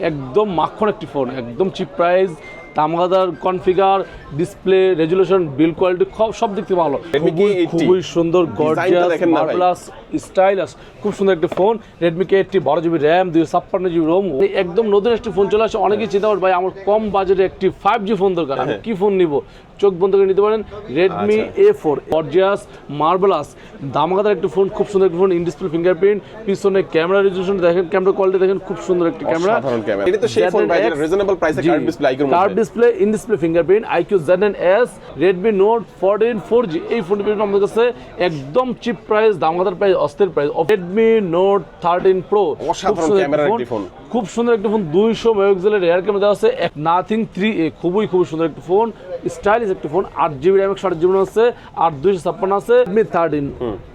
একদম মাখন একটি ফোন একদম cheap price তামাদার configure display resolution build quality সব দিক থেকে ভালো। খুবই সুন্দর গর্জিয়াস স্টাইল আস স্টাইলাস খুব সুন্দর একটি ফোন রেডমি কে এইটটি বারো জিবি র্যাম দুই ছাপ্পান্ন জিবি রোম একদম নতুন একটি ফোন চলে আসে অনেকেই চিন্তা করেন ভাই আমার কম বাজেটে একটি ফাইভ জি ফোন দরকার হ্যাঁ। আমি কি ফোন নিব? চোখ বন্ধ করে নিতে পারেন Redmi. A four gorgeous marvellous দামাকাদার একটি ফোন খুব সুন্দর একটি ফোন ইন ডিসপ্লে ফিঙ্গারপ্রিন্ট পিছনে ক্যামেরা রেজুলেশন দেখেন ক্যামেরা কোয়ালিটি দেখেন খুব সুন্দর একটি ক্যামেরা সাধারণ এটা তো সেই ফোন রিজনেবল প্রাইসে curve display icon curve display in display fingerprint iQOO Z N S Redmi Note fourteen four G এই ফোনটি পেয়ে আমাদের কাছে। একদম চিপ প্রাইস দামগাদার প্রাইস অস্থির price Redmi Note thirteen Pro অসাধারণ ক্যামেরার একটি ফোন। খুব সুন্দর একটি ফোন দুইশো মেগাপিক্সেলের রেয়ার ক্যামেরা দেওয়া আছে নাথিং থ্রি এ খুবই খুব সুন্দর একটি ফোন স্টাইলিশ একটি ফোন আট জিবি র্যাম একশো আট জিবি আছে আর দুইশো ছাপ্পান্ন আছে Redmi thirteen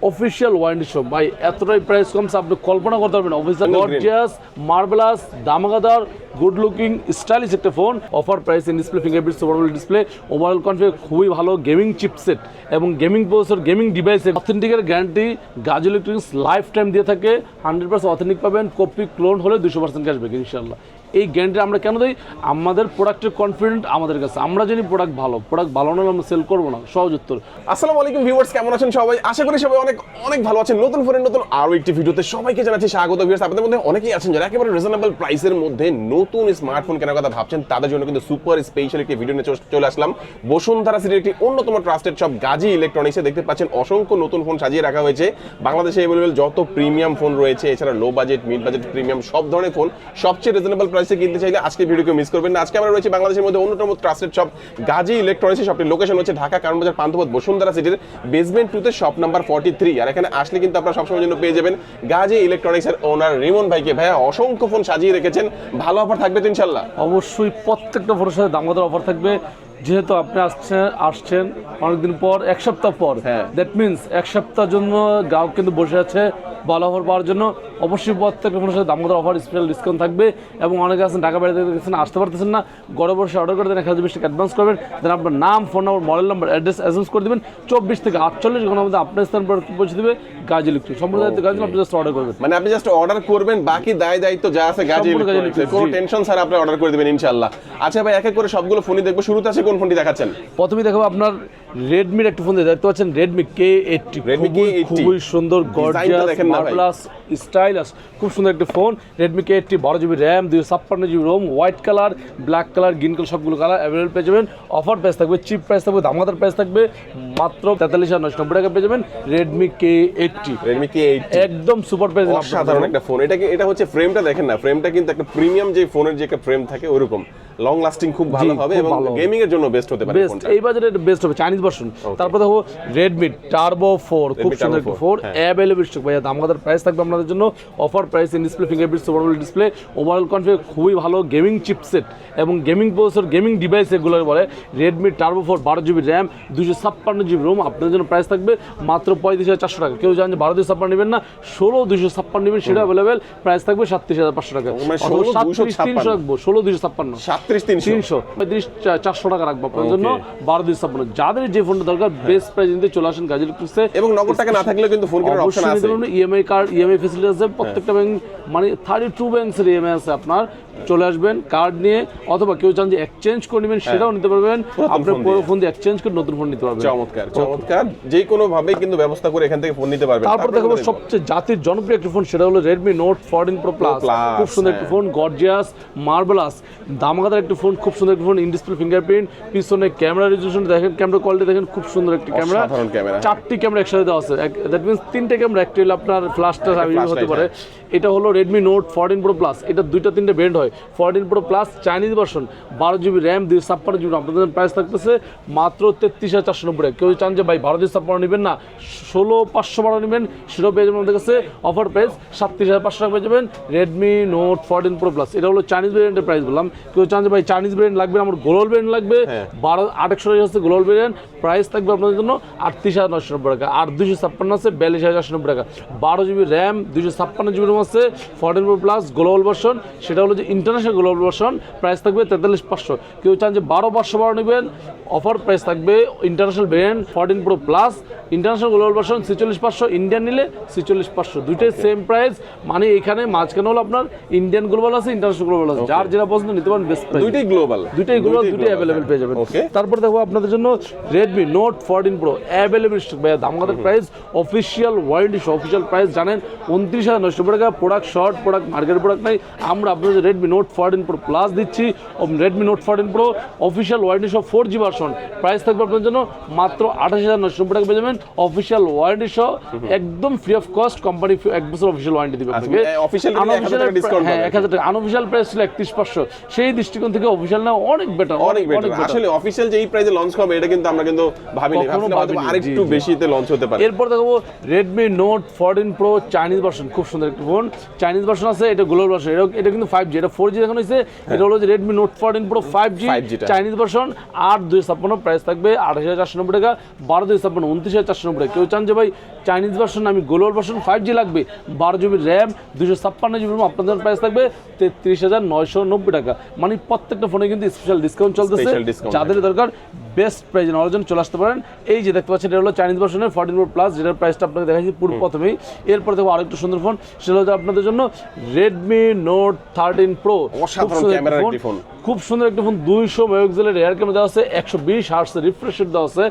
official warranty shop ভাই এতটাই প্রাইস কমছে আপনি কল্পনা করতে পারবেন অফিসিয়াল গর্জিয়াস মার্বেলাস দামাগাদার গুড লুকিং স্টাইলিশ একটা phone offer price in display fingerprint superb display overall configure খুবই ভালো গেমিং চিপসেট এবং গেমিং প্রসেসর গেমিং ডিভাইসের অথেন্টিকের গ্যারান্টি গাজ ইলেকট্রনিক্স লাইফ টাইম দিয়ে থাকে। হান্ড্রেড পার্সেন্ট অথেন্টিক পাবেন কপি ক্লোন হলে দুশো পার্সেন্ট ক্যাশব্যাক ইনশাল্লাহ এই গ্যারান্টি আমরা কেন দিই? আমাদের প্রোডাক্টের কনফিডেন্ট আমাদের কাছে। আমরা জানি প্রোডাক্ট ভালো। প্রোডাক্ট ভালো না আমরা সেল করব না। সহজ উত্তর। আসসালামু আলাইকুম ভিউয়ার্স কেমন আছেন সবাই? আশা করি সবাই অনেক অনেক ভালো আছেন। নতুন ফোনের নতুন আরও একটি ভিডিওতে সবাইকে জানাচ্ছি স্বাগত ভিউয়ার্স আপনাদের মধ্যে অনেকেই আছেন যারা একেবারে রিজনেবল প্রাইসের মধ্যে নতুন স্মার্টফোন কেনার কথা ভাবছেন। তাদের জন্য কিন্তু সুপার স্পেশাল একটি ভিডিও নিয়ে চলে- আসলাম। বসুন্ধরা সিটির একটি অন্যতম ট্রাস্টেড সব গাজী ইলেকট্রনিক্সে দেখতে পাচ্ছেন অসংখ্য নতুন ফোন সাজিয়ে রাখা হয়েছে। বাংলাদেশে অ্যাভেলেবল যত প্রিমিয়াম ফোন রয়েছে, এছাড়া low budget mid budget premium সব ধরনের ফোন সবচেয়ে রিজনেবল প্রাইসে কিনতে চাইলে আজকে ভিডিওকে মিস করবেন না। আজকে আমরা রয়েছে বাংলাদেশের মধ্যে অন্যতম ট্রাস্টেড শপ গাজী ইলেকট্রনিক্স শপটির লোকেশন হচ্ছে ঢাকা কারণবাজার পান্থপথ, বসুন্ধরা সিটির বেসমেন্ট টুতে শপ নাম্বার ফর্টি থ্রি আর এখানে আসলে কিন্তু আপনারা সবসময় জন্য পেয়ে যাবেন গাজী ইলেকট্রনিক্সের ওনার রিমন ভাইকে। ভাইয়া, অসংখ্য ফোন সাজিয়ে রেখেছেন। ভালো অফার থাকবে তো ইনশাল্লাহ? অবশ্যই প্রত্যেকটা ফোনের সাথে দাম অফার থাকবে? যেহেতু আপনি আসছেন আসছেন অনেকদিন পর এক সপ্তাহ পর। দ্যাট মিনস এক সপ্তাহের জন্য গ্রাহক কিন্তু বসে আছে ভালো অফার পাওয়ার জন্য। অবশ্যই প্রত্যেকটা সাথে দামোদর অফার স্পেশাল ডিসকাউন্ট থাকবে এবং অনেকে আছেন ঢাকা বাড়িতে গেছেন আসতে পারতেছেন না। গড়ে বসে অর্ডার করে দেন এক হাজার বিশ টাকা অ্যাডভান্স করবেন। দেন আপনার নাম phone number model number address essence করে দেবেন। চব্বিশ থেকে আটচল্লিশ ঘণ্টার মধ্যে আপনার স্থান পর পৌঁছে দেবে গাজ ইলেকট্রিক সম্পূর্ণ দায়িত্ব গাজ আপনি জাস্ট অর্ডার করবেন। মানে আপনি জাস্ট অর্ডার করবেন বাকি দায় দায়িত্ব যা আছে গাজী Electronics, কোনো টেনশন স্যার আপনি অর্ডার করে দেবেন ইনশাল্লাহ আচ্ছা ভাই এক এক করে সবগুলো ফোনই দেখব শুরুতে আছে কোন ফোনটি দেখাচ্ছেন? প্রথমে দেখাবো আপনার রেডমির একটা ফোন দেখতে পাচ্ছেন Redmi K eighty Redmi K80 খুবই সুন্দর গর্জিয়াস স্টাইলাস খুব সুন্দর একটা ফোন রেডমি কে এইটটি বারো জিবি র্যাম দুই ছাপ্পান্ন GB ROM white colour black colour green colour সবগুলো কালার অ্যাভেলেবল পেয়ে যাবেন। অফার প্রাইস থাকবে চিপ প্রাইস থাকবে দামাদার প্রাইস থাকবে মাত্র তেতাল্লিশ হাজার নশো নব্বই টাকা পেয়ে যাবেন Redmi K eighty Redmi K একদম সুপার প্রাইস অসাধারণ একটা ফোন এটা কি- এটা হচ্ছে ফ্রেমটা দেখেন না ফ্রেমটা কিন্তু একটা প্রিমিয়াম যে ফোনের যে একটা ফ্রেম থাকে ওরকম। লং লাস্টিং খুব ভালো হবে এবং। গেমিং এর জন্য বেস্ট হতে পারে এই বাজারে বেস্ট হবে। চাইনিজ ভার্সন তারপর দেখো রেডমি টার্বো ফোর খুব সুন্দর Turbo একটা 4, ফোর। অ্যাভেলেবল স্টক ভাইয়া দামগাদার প্রাইস থাকবে আপনাদের জন্য। Offer price in display fingerprint superb display overall configure খুবই ভালো গেমিং চিপসেট এবং গেমিং প্রসেসর গেমিং ডিভাইস এগুলো বলে। রেডমি টার্বো ফোর বারো জিবি র্যাম দুশো ছাপ্পান্ন জিবি রোম আপনাদের জন্য প্রাইস থাকবে মাত্র পঁয়ত্রিশ হাজার চারশো টাকা। কেউ জানেন যে বারো দুশো ছাপ্পান্ন নেবেন না ষোলো দুশো ছাপ্পান্ন নেবেন সেটা অ্যাভেলেবেল প্রাইস থাকবে সাতত্রিশ হাজার পাঁচশো টাকা। মানে অথবা 16 সাতত্রিশ তিনশো রাখব ষোলো দুশো ছাপ্পান্ন। সাতত্রিশ তিনশো। পঁয়ত্রিশ চারশো টাকা রাখব আপনার জন্য বারো দিন ছাপ্পান্ন। যাদের যে ফোনটা দরকার বেস্ট প্রাইস নিতে চলে আসেন গাজী ইলেকট্রিক্সে এবং নগদ টাকা না থাকলেও কিন্তু ফোন কেনার অপশন আছে। ইএমআই কার্ড ইএমআই ফ্যাসিলিটি আছে প্রত্যেকটা ব্যাংক মানে থার্টি টু ব্যাংকের ইএমআই আছে আপনার। চলে আসবেন কার্ড নিয়ে অথবা কেউ চান যে এক্সচেঞ্জ করে নেবেন সেটাও নিতে পারবেন। আপনি ফোন পুরো। ফোন দিয়ে এক্সচেঞ্জ করে নতুন ফোন নিতে পারবেন। চমৎকার চমৎকার। যে কোনো ভাবে কিন্তু ব্যবস্থা করে এখান থেকে ফোন নিতে পারবেন। তারপর দেখাবো সবচেয়ে জাতির জনপ্রিয় একটা ফোন সেটা হলো Note fourteen Pro plus Plus, খুব সুন্দর একটা হ্যাঁ। ফোন গর্জিয়াস মার্বেলাস দামাকাদার একটা ফোন খুব সুন্দর একটা ফোন ইন ডিসপ্লে ফিঙ্গারপ্রিন্ট পিছনে ক্যামেরা রেজুলেশন দেখেন ক্যামেরা কোয়ালিটি দেখেন খুব সুন্দর একটা ক্যামেরা ক্যামেরা। চারটি ক্যামেরা একসাথে দেওয়া আছে। দ্যাট মিন্স তিনটে ক্যামেরা একটি হলো আপনার ফ্ল্যাশটা হতে পারে। এটা হলো Redmi Note fourteen Pro plus এটা দুইটা তিনটে ব্র্যান্ড হয়। Fourteen Pro plus Chinese version বারো জিবি র্যাম দুই ছাপ্পান্ন জিবি আপনাদের প্রাইস থাকতেছে মাত্র তেত্রিশ হাজার চারশো নব্বই। কেউ চান যে ভাই বারো দুই ছাপ্পান্ন নেবেন না ষোলো পাঁচশো বারো নেবেন সেটাও পেয়ে যাবেন আমাদের কাছে। অফার প্রাইস সাতত্রিশ হাজার পাঁচশো টাকা পেয়ে যাবেন Redmi Note fourteen Pro plus এটা হলো চাইনিজ ব্র্যান্ডের প্রাইস বললাম। কেউ চান যে ভাই চাইনিজ ব্র্যান্ড লাগবে আমার গ্লোবাল ব্র্যান্ড লাগবে। হ্যাঁ। বারো আটশো টাকা হচ্ছে গ্লোবাল ব্র্যান্ড প্রাইস থাকবে আপনাদের জন্য আটত্রিশ হাজার নশো নব্বই টাকা। আর দুশো ছাপ্পান্ন আছে বিয়াল্লিশ হাজার চারশো নব্বই টাকা। বারো জিবি র্যাম দুশো ছাপ্পান্ন জিবি রোম আছে fourteen Pro plus global version সেটা হলো যে ইন্টারন্যাশনাল গ্লোবাল ভার্সন প্রাইস থাকবে তেতাল্লিশ পাঁচশো। কেউ চান যে বারো পাঁচশো বারো নেবেন অফার প্রাইস থাকবে international variant fourteen Pro plus international global version ছিচল্লিশ পাঁচশো ইন্ডিয়ান নিলে ছিচল্লিশ পাঁচশো। দুইটাই সেম প্রাইস মানে এখানে মাঝখানে হলো আপনার ইন্ডিয়ান গ্লোবাল আছে ইন্টারন্যাশনাল গ্লোবাল আছে। যার যেটা পছন্দ নিতে পারেন বেস্ট প্রাইস দুইটাই গ্লোবাল দুইটাই গ্লোবাল দুইটাই অ্যাভেলেবেল পেয়ে যাবেন। তারপর দেখো আপনাদের জন্য Redmi Note fourteen Pro available stock ভাইয়া দামগাদের price official warranty official price জানেন উনত্রিশ হাজার নশো টাকা। Product short product market product নাই। আমরা আপনাদের Redmi Note fourteen Pro plus দিচ্ছি। Redmi Note fourteen Pro official warranty সহ ফোর জি ভার্সন প্রাইস থাকবে আপনার জন্য মাত্র আঠাশ হাজার নশো টাকা পেয়ে যাবেন। অফিসিয়াল ওয়ারেন্টি সহ একদম ফ্রি অফ কস্ট কোম্পানি এক বছর অফিসিয়াল ওয়ারেন্টি দিবে আপনাকে। official নিলে 1000 টাকা discount হ্যাঁ এক হাজার টাকা। আনঅফিসিয়াল প্রাইস ছিল একত্রিশ পাঁচশো। সেই দৃষ্টিকোণ থেকে অফিসিয়াল না অনেক বেটার অনেক বেটার আসলে অফিসিয়াল যে এই প্রাইসে লঞ্চ হবে এটা কিন্তু আমরা কিন্তু ভাবিনি। হয়তো ভাবিনি, আরেকটু। বেশিতে লঞ্চ হতে পারে। এরপর দেখো Redmi Note fourteen Pro Chinese version খুব সুন্দর একটা ফোন চাইনিজ ভার্সন আছে এটা গ্লোবাল ভার্সন এটা এটা কিন্তু ফাইভ জি এটা ফোর জি এখন হয়েছে এটা হলো যে Redmi Note fourteen Pro five G 5G Chinese version আট দুই ছাপ্পান্ন প্রাইস থাকবে আঠাশ হাজার চারশো নব্বই টাকা বারো দুই ছাপ্পান্ন উনত্রিশ হাজার চারশো নব্বই টাকা। কেউ চান যে ভাই চাইনিজ ভার্সন আমি গ্লোবাল ভার্সন ফাইভ জি লাগবে বারো জিবি র্যাম দুশো ছাপ্পান্ন জিবি আপনাদের প্রাইস থাকবে তেত্রিশ হাজার নয়শো নব্বই টাকা। মানে প্রত্যেকটা ফোনে কিন্তু স্পেশাল ডিসকাউন্ট চলতেছে। যাদের দরকার বেস্ট প্রাইস নেওয়ার জন্য চলে আসতে পারেন। এই যে দেখতে পাচ্ছেন এটা হলো চাইনিজ ভার্সনের ফর্টিন প্রো প্লাস যেটার প্রাইসটা আপনাকে দেখাচ্ছি পুরো প্রথমেই। এরপর দেখো আরেকটা সুন্দর ফোন সেটা হচ্ছে আপনাদের জন্য রেডমি নোট থার্টিন প্রো একটি ফোন। খুব সুন্দর একটা ফোন দুইশো মেগাপিক্সেলের এয়ার ক্যামেরা দেওয়া আছে একশো বিশ হার্স রিফ্রেশ রেট দেওয়া আছে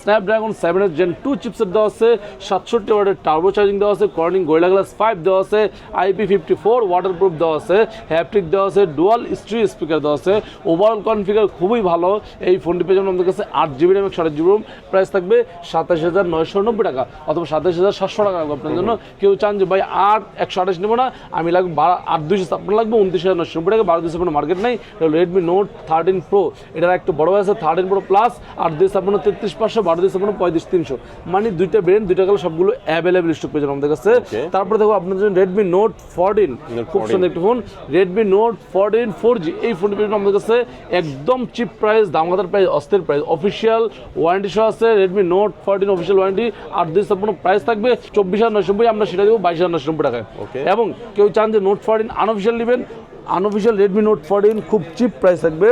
স্ন্যাপড্রাগন সেভেন এর জেন টু চিপসেট দেওয়া আছে সাতষট্টি ওয়াটের টার্বো চার্জিং দেওয়া আছে কর্নিং গোয়েলা গ্লাস ফাইভ দেওয়া আছে IP fifty four waterproof দেওয়া আছে হ্যাপটিক দেওয়া আছে ডুয়াল স্ট্রি স্পিকার দেওয়া আছে ওভারঅল কনফিগার খুবই ভালো। এই ফোনটি পেয়ে যাবেন আমাদের কাছে আট জিবি র্যাম একশো আট জিবি রুম প্রাইস থাকবে সাতাশ হাজার নয়শো নব্বই টাকা অথবা সাতাশ হাজার সাতশো টাকা লাগবে আপনার জন্য। কেউ চান যে ভাই আট একশো আঠাশ নেব না আমি লাগবে বারো আট দুইশো ছাপ্পান্ন লাগবে উনত্রিশ হাজার নশো নব্বই টাকা বারো দুইশো ছাপ্পান্ন মার্কেট নেই। রেডমি নোট থার্টিন প্রো এটার একটু বড় আছে থার্টিন প্রো প্লাস আট দুই ছাপ্পান্ন তেত্রিশ পাঁচশো বারো দুই ছাপ্পান্ন পঁয়ত্রিশ তিনশো। মানে দুইটা ব্রেন দুইটা কালো সবগুলো অ্যাভেলেবেল স্টক পেয়ে যাবেন আমাদের কাছে। তারপরে দেখো আপনার জন্য রেডমি নোট ফোরটিন খুব সুন্দর একটা phone Redmi Note fourteen four G এই ফোনটি পেয়ে যাবেন আমাদের কাছে একদম চিপ প্রাইস দামগাদার প্রাইস অস্থির প্রাইস অফিসিয়াল ওয়ারেন্টি সহ আছে Redmi Note fourteen official warranty আট দিন সম্পূর্ণ প্রাইস থাকবে চব্বিশ হাজার নশো নব্বই আমরা সেটা দেবো বাইশ হাজার নশো নব্বই টাকায়. এবং কেউ চান যে নোট ফোরটিন আনঅফিসিয়াল নেবেন আনঅফিসিয়াল রেডমি নোট ফোরটিন খুব চিপ প্রাইস থাকবে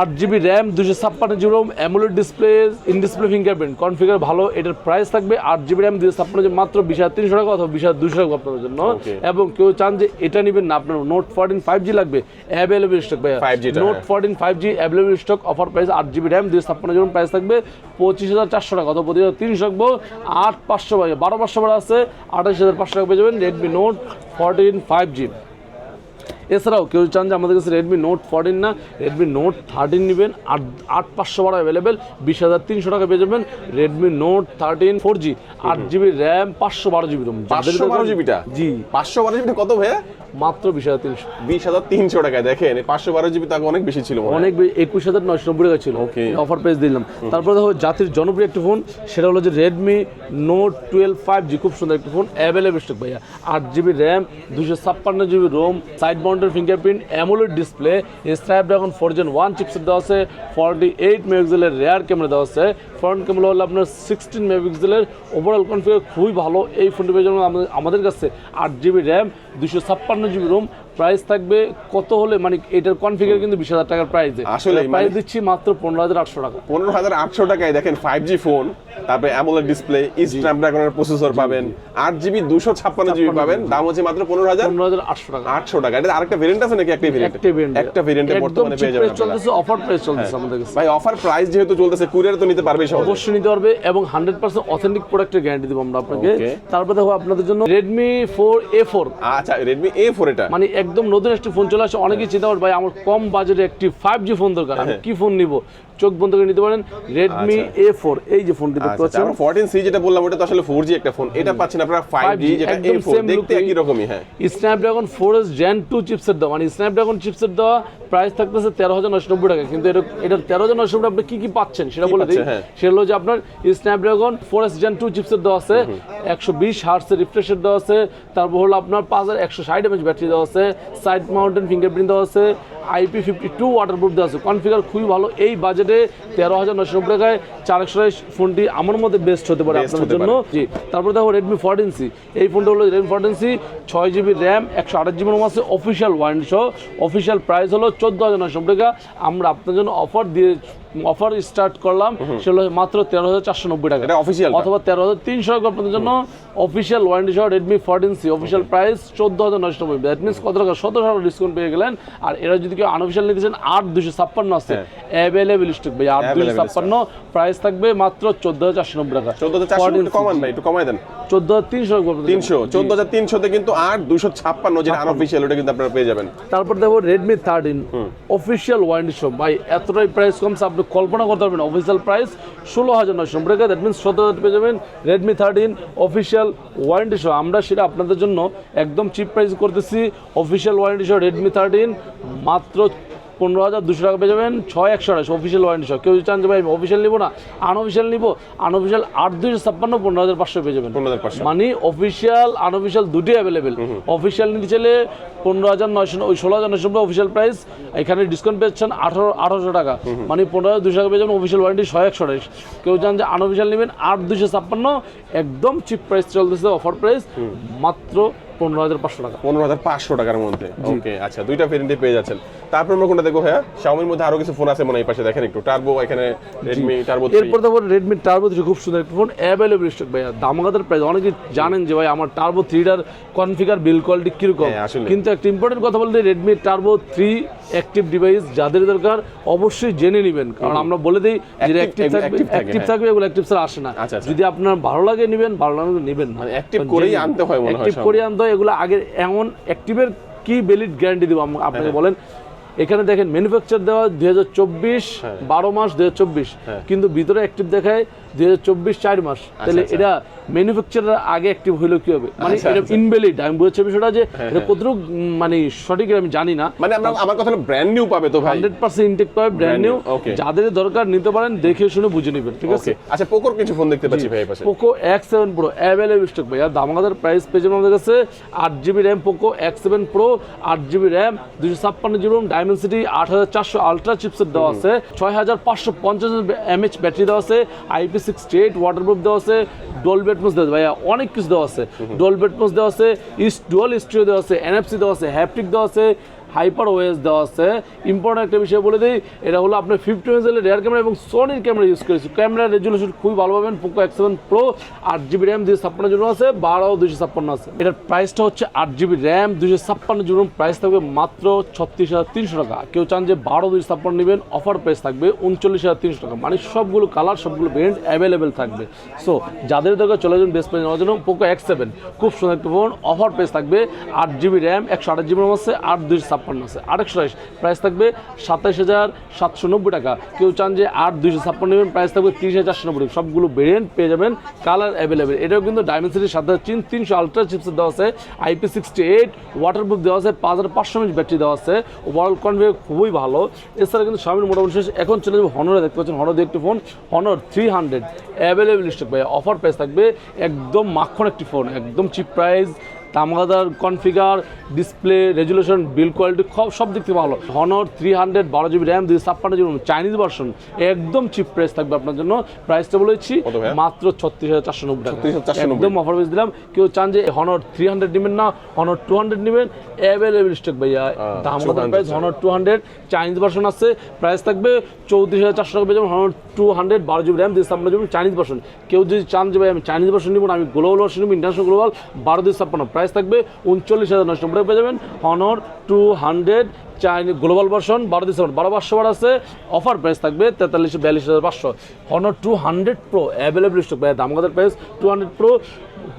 আট জিবি র্যাম দুশো ছাপ্পান্ন GB ROM AMOLED display in display fingerprint configure ভালো এটার প্রাইস থাকবে আট জিবি র্যাম দুশো ছাপ্পান্ন জিবি মাত্র বিশ হাজার তিনশো টাকা অথবা বিশ হাজার দুশো টাকা আপনার জন্য। এবং কেউ চান যে এটা নেবেন না আপনার নোট ফোরটিন ফাইভ জি লাগবে। অ্যাভেলেবল স্টক ভাইয়া। 5G টা, Note. Fourteen five G available stock offer price আট জিবি র্যাম দুশো ছাপ্পান্ন জিবি প্রাইস থাকবে পঁচিশ হাজার চারশো টাকা অথবা পঁচিশ হাজার তিনশো রাখব। আট পাঁচশো ভাই বারো পাঁচশো বারো আছে আঠাশ হাজার পাঁচশো টাকা পেয়ে যাবেন Redmi Note fourteen five G এছাড়াও কেউ চান যে আমাদের কাছে রেডমি নোট ফোরটিন না রেডমি নোট থার্টিন নেবেন আট আট পাঁচশো বারো অ্যাভেলেবেল বিশ হাজার তিনশো টাকা পেয়ে যাবেন Redmi Note thirteen four G আট জিবি র্যাম পাঁচশো বারো জিবি রোম পাঁচশো বারো জিবিটা জি। পাঁচশো বারো জিবিটা কত ভাইয়া? মাত্র বিশ হাজার তিনশো। বিশ হাজার তিনশো টাকায় দেখেন পাঁচশো বারো জিবি তাকে অনেক বেশি ছিল। অনেক একুশ হাজার নয়শো নব্বই টাকা ছিল. অফার পেজ দিলাম। তারপরে দেখো জাতির জনপ্রিয় একটি ফোন সেটা হলো যে Redmi Note twelve five G খুব সুন্দর একটা ফোন অ্যাভেলেবল স্টক ভাইয়া। আট জিবি র্যাম দুশো ছাপ্পান্ন GB ROM side mounted fingerprint AMOLED display Snapdragon four Gen one chipset দেওয়া আছে ফর্টি এইট মেগাপিক্সেলের রেয়ার ক্যামেরা দেওয়া আছে ফ্রন্ট ক্যামেরা হলো আপনার সিক্সটিন মেগাপিক্সেলের ওভারঅল কনফিগার খুবই ভালো। এই ফোনটি পেয়ে যাবেন আমাদের- কাছে আট জিবি র্যাম দুশো ছাপ্পান্ন জিবি রোম প্রাইস থাকবে কত হলে? মানে এটার কনফিগার কিন্তু বিশ হাজার টাকার প্রাইস আসলে প্রাইস দিচ্ছি মাত্র পনেরো হাজার আটশো টাকা। পনেরো হাজার আটশো টাকায় দেখেন ফাইভ জি ফোন তারপরে অ্যামোলেড ডিসপ্লে স্ন্যাপড্রাগনের প্রসেসর পাবেন আট জিবি দুশো ছাপ্পান্ন জিবি পাবেন দাম হচ্ছে মাত্র পনেরো হাজার পনেরো হাজার আটশো টাকা। আটশো টাকা। এটা আরেকটা ভেরিয়েন্ট আছে নাকি? একটাই ভেরিয়েন্ট একটা। ভেরিয়েন্টে বর্তমানে পেয়ে যাবেন চলতেছে অফার প্রাইস চলতেছে আমাদের কাছে। ভাই অফার প্রাইস যেহেতু চলতেছে কুরিয়ার তো নিতে পারবে সব অবশ্যই নিতে পারবে এবং হান্ড্রেড পার্সেন্ট অথেন্টিক প্রোডাক্টের গ্যারান্টি দেবো আমরা আপনাকে. তারপর দেখো আপনাদের জন্য রেডমি ফোর এ ফোর আচ্ছা রেডমি এ ফোর এটা। মানে একদম নতুন একটি ফোন চলে আসে অনেকেই চিন্তা ভাই আমার কম বাজেটে একটি ফাইভ জি ফোন দরকার আমি হ্যাঁ। কি ফোন নিব চোখ বন্ধ করে নিতে পারেন রেডমি এ ফোর এই যে ফোনটি দেখতে আচ্ছা পাচ্ছেন। আমরা ফোরটিন সি যেটা বললাম ওটা তো আসলে ফোর জি একটা ফোন এটা পাচ্ছেন আপনারা ফাইভ জি যেটা এ ফোর দেখতে একই রকমই হ্যাঁ। Snapdragon four S Gen two chipset দেওয়া মানে স্ন্যাপড্রাগন চিপসেট দেওয়া প্রাইস থাকতেছে তেরো হাজার নশো নব্বই টাকা। কিন্তু এটা এটার তেরো হাজার নশো নব্বই আপনি কি কি পাচ্ছেন সেটা বলে দিই। হ্যাঁ। সেটা হলো যে আপনার Snapdragon four S Gen two chipset দেওয়া আছে একশো বিশ হার্টসের রিফ্রেশার দেওয়া আছে তারপর হলো আপনার পাঁচ হাজার একশো ষাট এমএচ ব্যাটারি দেওয়া আছে সাইড মাউন্টেন ফিঙ্গারপ্রিন্ট দেওয়া আছে আইপি ফিফটি টু ওয়াটারপ্রুফ দেওয়া আছে। কনফিগার খুবই ভালো। এই বাজেটে তেরো হাজার নশো নব্বই টাকায় চার একশো ফোনটি আমার মধ্যে বেস্ট হতে পারে আপনাদের জন্য। জি। তারপর দেখো রেডমি ফোরটিন সি এই ফোনটা হলো রেডমি ফোরটিন সি ছয় জিবি র্যাম একশো আঠাশ জিবি রোম আছে অফিসিয়াল ওয়ারেন্টি সহ। অফিসিয়াল প্রাইস হলো চোদ্দ হাজার নশো নব্বই টাকা। আমরা আপনার জন্য অফার দিয়ে অফার স্টার্ট করলাম সেগুলো মাত্র তেরো হাজার চারশো নব্বই টাকা। অফিসিয়াল অথবা তেরো হাজার তিনশো টাকা আপনাদের জন্য অফিসিয়াল ওয়ারেন্টি সহ Redmi fourteen C official price চোদ্দ হাজার নশো নব্বই। দ্যাট মিনস কত টাকা? সতেরো টাকা ডিসকাউন্ট পেয়ে গেলেন। আর এরা যদি কেউ আনঅফিসিয়াল নিতে চান আট দুশো ছাপ্পান্ন আছে। অ্যাভেলেবেল স্টক ভাই আট দুশো ছাপ্পান্ন। প্রাইস থাকবে মাত্র চোদ্দ হাজার চারশো নব্বই টাকা। চোদ্দ হাজার কমান ভাই একটু কমাই দেন। চোদ্দ হাজার তিনশো তিনশো চোদ্দ হাজার তিনশোতে কিন্তু আর দুশো ছাপ্পান্ন যেটা আনঅফিসিয়াল ওটা কিন্তু আপনারা পেয়ে যাবেন। তারপর দেখো Redmi thirteen official warranty shop ভাই এতটাই প্রাইস কমছে আপনি কল্পনা করতে পারবেন অফিসিয়াল প্রাইস ষোলো হাজার নয়শো। নব্বই টাকা দ্যাট মিনস সতেরো হাজার পেয়ে যাবেন রেডমি থার্টিন অফিসিয়াল ওয়ারেন্টি সহ আমরা সেটা আপনাদের জন্য একদম চিপ প্রাইস করতেছি। অফিসিয়াল ওয়ারেন্টি সহ রেডমি থার্টিন মাত্র পনেরো হাজার দুশো টাকা পেয়ে যাবেন ছয় একশো আড়াইশো অফিসিয়াল ওয়ারেন্টি সহ। কেউ যদি চান যে ভাই অফিসিয়াল নিবো না আনঅফিসিয়াল নিবো আনঅফিসিয়াল আট দুশো ছাপ্পান্ন পনেরো হাজার পাঁচশো পেয়ে যাবেন। মানে অফিসিয়াল আনঅফিসিয়াল দুটি অ্যাভেলেবেল অফিসিয়াল নিতে চাইলে পনেরো হাজার নয়শো ওই ষোলো হাজার নয়শো অফিসিয়াল প্রাইস এখানে ডিসকাউন্ট পেয়েছেন আঠারো আঠারোশো টাকা। মানে পনেরো হাজার দুশো টাকা পেয়ে যাবেন অফিসিয়াল ওয়ারেন্টি ছয় একশো আঠাইশ কেউ চান যে আনঅফিসিয়াল নেবেন আট দুশো ছাপ্পান্ন একদম চিপ প্রাইস চলতেছে অফার প্রাইস মাত্র পনেরো হাজার পাঁচশো টাকা। পনেরো হাজার পাঁচশো টাকার মধ্যে। ওকে আচ্ছা দুইটা ভেরিয়েন্টে পেয়ে যাচ্ছেন। তারপর আমরা কোনটা দেখব হ্যাঁ শাওমির মধ্যে আরও কিছু ফোন আছে মনে এই পাশে দেখেন একটু। টার্বো এখানে রেডমি টার্বো এরপর তারপর রেডমি টার্বো থ্রি খুব সুন্দর একটা ফোন অ্যাভেলেবল স্টক ভাইয়া। দামগাদার প্রাইস অনেকে জানেন যে ভাই আমার টার্বো থ্রিটার কনফিগার বিল কোয়ালিটি কীরকম। হ্যাঁ, কিন্তু একটা ইম্পর্টেন্ট কথা বলতে Redmi turbo three active device যাদের দরকার অবশ্যই জেনে নেবেন। কারণ আমরা বলে দিই যে অ্যাক্টিভ থাকবে অ্যাক্টিভ। থাকবে এগুলো অ্যাক্টিভ ছাড়া আসে না। আচ্ছা, আচ্ছা। যদি আপনার ভালো লাগে নেবেন ভালো লাগে নেবেন। মানে active করেই আনতে হয় মনে হয় অ্যাক্টিভ করে আনতে হয় এগুলো আগে এমন অ্যাক্টিভের কি ভ্যালিড গ্যারান্টি দেবো আপনাকে হ্যাঁ। বলেন এখানে দেখেন ম্যানুফ্যাকচার দেওয়া দুই হাজার চব্বিশ হ্যাঁ। বারো মাস দুই হাজার চব্বিশ কিন্তু ভিতরে অ্যাক্টিভ দেখায় দুই হাজার চব্বিশ চার মাস তাহলে আচ্ছা। এটা ম্যানুফ্যাকচারার আগে অ্যাক্টিভ হইল কি হবে? মানে আচ্ছা, এটা আচ্ছা। ইনভ্যালিড আমি বিষয়টা যে এটা কতটুকু মানে সঠিক আমি জানি না। মানে আমরা আমার কথা ব্র্যান্ড নিউ পাবে তো ভাই। হান্ড্রেড পার্সেন্ট ইনটেক পাবে ব্র্যান্ড নিউ যাদের দরকার নিতে পারেন দেখে শুনে বুঝে নেবেন ঠিক আছে? আচ্ছা পোকোর কিছু ফোন দেখতে পাচ্ছি ভাই পাশে। POCO X seven Pro available stock ভাইয়া। দামাগাদার প্রাইস পেয়েছেন আমাদের কাছে আট GB RAM POCO X seven Pro আট জিবি র্যাম দুশো ছাপ্পান্ন জিবি ডায়মেন্সিটি আট হাজার চারশো আলট্রা চিপসেট দেওয়া আছে। ছয় হাজার পাঁচশো পঞ্চাশ এমএচ ব্যাটারি দেওয়া আছে। আইপি সিক্সটি এইট ওয়াটারপ্রুফ দেওয়া আছে ডোল বেটমোস দেওয়া আছে ভাইয়া অনেক কিছু দেওয়া আছে। ডোল বেটমোস দেওয়া আছে ইস ডুয়াল স্ট্রিও দেওয়া আছে এনএফসি দেওয়া আছে হ্যাপটিক দেওয়া আছে হাইপার ওয়েস দেওয়া আছে। ইম্পর্টেন্ট একটা বিষয় বলে দিই, এটা হলো আপনার ফিফটি মেগাপিক্সেলের রেয়ার ক্যামেরা এবং সোনির ক্যামেরা ইউজ করেছি। ক্যামেরা রেজুলেশন খুবই ভালো পাবেন পোকো এক্স সেভেন প্রো আট জিবি র্যাম দুশো ছাপ্পান্ন জন্য আছে বারো দুশো ছাপ্পান্ন আছে। এটার প্রাইসটা হচ্ছে আট জিবি র্যাম দুশো ছাপ্পান্ন জন্য প্রাইস থাকবে মাত্র ছত্রিশ হাজার তিনশো টাকা। কেউ চান যে বারো দুশো ছাপ্পান্ন নেবেন অফার প্রাইস থাকবে উনচল্লিশ হাজার তিনশো টাকা। মানে সবগুলো কালার সবগুলো ভেরিয়েন্ট অ্যাভেলেবেল থাকবে। সো যাদের দরকার চলে যাবেন বেস্ট প্রাইস নেওয়ার জন্য পোকো এক্স সেভেন খুব সুন্দর একটা ফোন অফার প্রাইস থাকবে আট জিবি র্যাম একশো আঠাশ জিবি রম আছে, আট দুইশো ছাপ্পান্ন আছে। আরেকশো প্রাইস থাকবে সাতাইশ হাজার সাতশো নব্বই টাকা। কেউ চান যে আট দুইশো ছাপ্পান্ন নেবেন প্রাইস থাকবে তিরিশ হাজার চারশো নব্বই। সবগুলো ভেরিয়েন্ট পেয়ে যাবেন কালার অ্যাভেলেবেল এটাও কিন্তু ডায়মেন্সিটির সাত হাজার তিন তিনশো আলট্রা চিপসের দেওয়া আছে আইপি সিক্সটি এইট ওয়াটারপ্রুফ দেওয়া আছে, পাঁচ হাজার পাঁচশো এমএচ ব্যাটারি দেওয়া আছে। ওভারঅল কনভে খুবই ভালো। এছাড়া কিন্তু স্বামীর মোটামুটি শেষ। এখন চলে যাবে হনরে দেখতে পাচ্ছেন হনর দিয়ে একটি phone Honor three hundred available stock পাই অফার প্রাইস থাকবে একদম মাখন একটি ফোন একদম cheap price তামগাদার configure display resolution build quality সব সব দিক থেকে ভালো। হনর থ্রি হান্ড্রেড বারো জিবি র্যাম দুই ছাপ্পান্ন জিবি চাইনিজ ভার্সন একদম চিপ প্রাইস থাকবে আপনার জন্য। প্রাইসটা বলেছি মাত্র ছত্রিশ হাজার চারশো নব্বই টাকা। একদম অফার প্রাইস দিলাম। কেউ চান যে হনর থ্রি হান্ড্রেড নেবেন না হনর টু হান্ড্রেড নেবেন অ্যাভেলেবেল স্টক ভাইয়া। 200 price Honor two hundred Chinese version আছে প্রাইস থাকবে চৌত্রিশ হাজার চারশো টাকা পেয়ে যাবেন হনর টু হান্ড্রেড বারো জিবি র্যাম দুই ছাপ্পান্ন জিবি চাইনিজ ভার্সন কেউ যদি চান যে ভাই আমি চাইনিজ ভার্সন নিব আমি গ্লোবাল ভার্সন নিব ইন্টারন্যাশনাল গ্লোবাল বারো দুই ছাপ্পান্ন। প্রাইস থাকবে উনচল্লিশ হাজার নশো নব্বই পেয়ে যাবেন Honor two hundred Chinese global version বারো ডিসেম্বর বারো পাঁচশো বার আছে অফার প্রাইস থাকবে তেতাল্লিশ, বিয়াল্লিশ হাজার পাঁচশো। Honor two hundred pro available stock ভাই দামগাদার প্রাইস টু হান্ড্রেড প্রো